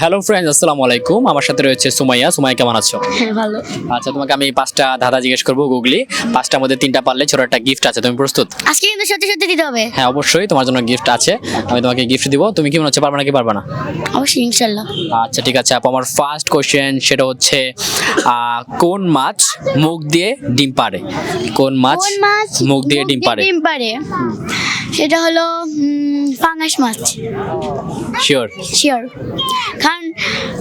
Hello friends আসসালামু আলাইকুম। আমার সাথে রয়েছে সুমাইয়া। সুমাইয়া কেমন আছো? হ্যাঁ ভালো। আচ্ছা তোমাকে আমি পাঁচটা ধাঁধা জিজ্ঞেস করব গুগলি। পাঁচটার মধ্যে তিনটা পারলে ছোট একটা গিফট আছে তুমি প্রস্তুত? আজকে কিন্তু সত্যি সত্যি দিতে হবে। হ্যাঁ অবশ্যই তোমার জন্য গিফট আছে। আমি তোমাকে গিফট দিব। তুমি কি মনে হচ্ছে পারবা নাকি পারবে না? অবশ্যই ইনশাল্লাহ। আচ্ছা ঠিক আছে। আপু আমার ফার্স্ট কোশ্চেন সেটা হচ্ছে কোন মাছ মুখ দিয়ে ডিম পারে কোন মাছ মুখ দিয়ে ডিম পারে ডিম পারে সেটা হলো ফাঙ্গাস মাছ। শিওর শিওর কারণ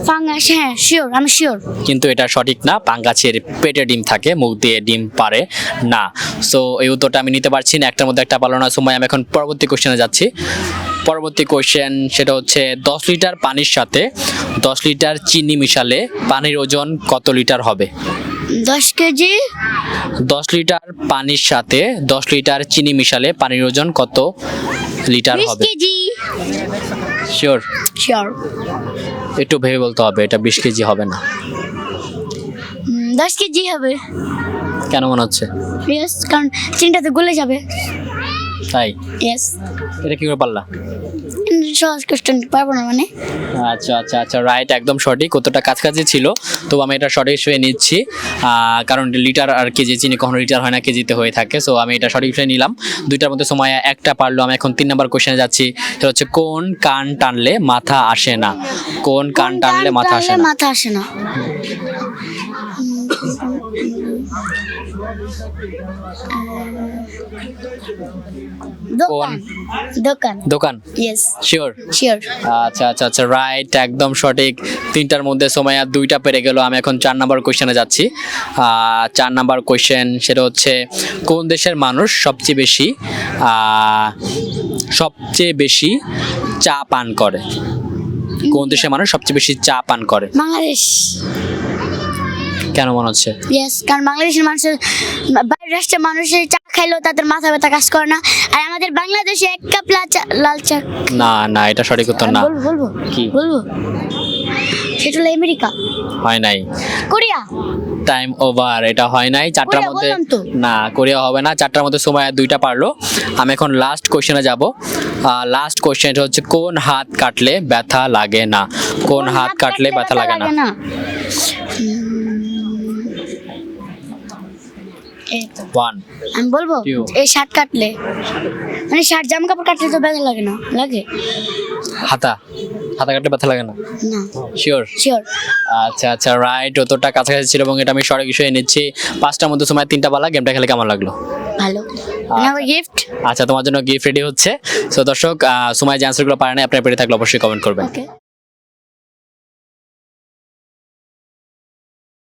ফাঙ্গাস হ্যাঁ শিওর আমি শিওর কিন্তু এটা সঠিক না পাঙ্গাছের পেটে ডিম থাকে, মুখ দিয়ে ডিম পারে না। সো এই উত্তরটা আমি নিতে পারছি না, একটার মধ্যে একটা পারল না, সময় আমি এখন পরবর্তী কোশ্চেনে যাচ্ছি। পরবর্তী কোয়েশ্চেন সেটা হচ্ছে, দশ লিটার পানির সাথে দশ লিটার চিনি মিশালে পানির ওজন কত লিটার হবে? দশ কেজি? দশ লিটার পানির সাথে দশ লিটার চিনি মিশালে পানির ওজন কত লিটার হবে? কেজি। শিওর শিওর একটু ভেবে বলতে হবে এটা বিশ কেজি হবে না। দশ কেজি হবে। কেন মনে হচ্ছে? ইয়েস কারণ চিনিটাতে গলে যাবে। তাই? ইয়েস এটা কি করে পারলা? সহজ কোশ্চেন পারব না মানে। আচ্ছা আচ্ছা আচ্ছা রাইট একদম সঠিক। কতটা কাছাকাছি ছিল তো আমি এটা সঠিক হিসেবে নিচ্ছি। কারণ লিটার আর কেজি চিনি কখনো লিটার হয় না কেজিতে হয়ে থাকে সো আমি এটা সঠিক হিসেবে নিলাম। দুইটার মধ্যে সময় একটা পারল আমি এখন তিন নম্বর কোশ্চেনে যাচ্ছি। সেটা হচ্ছে কোন কান টানলে মাথা আসে না? কোন কান টানলে মাথা আসে না? মাথা আসে না? দোকান দোকান. দোকান? ইয়েস শিওর শিওর আচ্ছা আচ্ছা আচ্ছা রাইট একদম সঠিক। তিনটার মধ্যে সময় আর দুইটা পেরে গেল। আমি এখন চার নাম্বার যাচ্ছি। চার নাম্বার কোশ্চেন সেটা হচ্ছে কোন দেশের মানুষ সবচেয়ে বেশি সবচেয়ে বেশি চা পান করে? কোন দেশের মানুষ সবচেয়ে বেশি চা পান করে? বাংলাদেশ। কেন মনে হচ্ছে? ইয়েস কারণ বাংলাদেশের মানুষের বাইরের রাষ্ট্রের মানুষের চা খাইলেও তাদের মাথা ব্যথা কাজ করে না। আর আমাদের বাংলাদেশে এক কাপ লাল চা লাল চা। না না এটা সঠিক উত্তর না। বলব বলব কি? বলব। সেটা হলো আমেরিকা। হয় নাই। কোরিয়া। টাইম ওভার এটা হয় নাই। চারটার মধ্যে না কোরিয়া হবে না। চারটার মধ্যে সময় আর দুইটা পারল। আমি এখন লাস্ট কোশ্চেনে যাব। লাস্ট কোশ্চেন হচ্ছে কোন হাত কাটলে ব্যথা লাগে না? কোন হাত কাটলে ব্যথা লাগে না? এই তো। ওয়ান আমি বলব Two. এই শার্ট কাটলে মানে শার্ট জামা কাপড় কাটলে তো ব্যথা লাগে না লাগে? হাতা হাতা কাটলে ব্যথা লাগে না? না। শিওর শিওর আচ্ছা আচ্ছা রাইট অতটা কাছাকাছি ছিল এবং এটা আমি সঠিক বিষয়ে নিচ্ছি পাঁচটার মধ্যে সময় তিনটা পালা গেমটা খেলে কেমন লাগল? ভালো। আমার গিফট আচ্ছা তোমার জন্য গিফট রেডি হচ্ছে। সো দর্শক আহ, সময় যে অ্যান্সারগুলো পারে না আপনার পেরে থাকলে অবশ্যই কমেন্ট করবেন। ওকে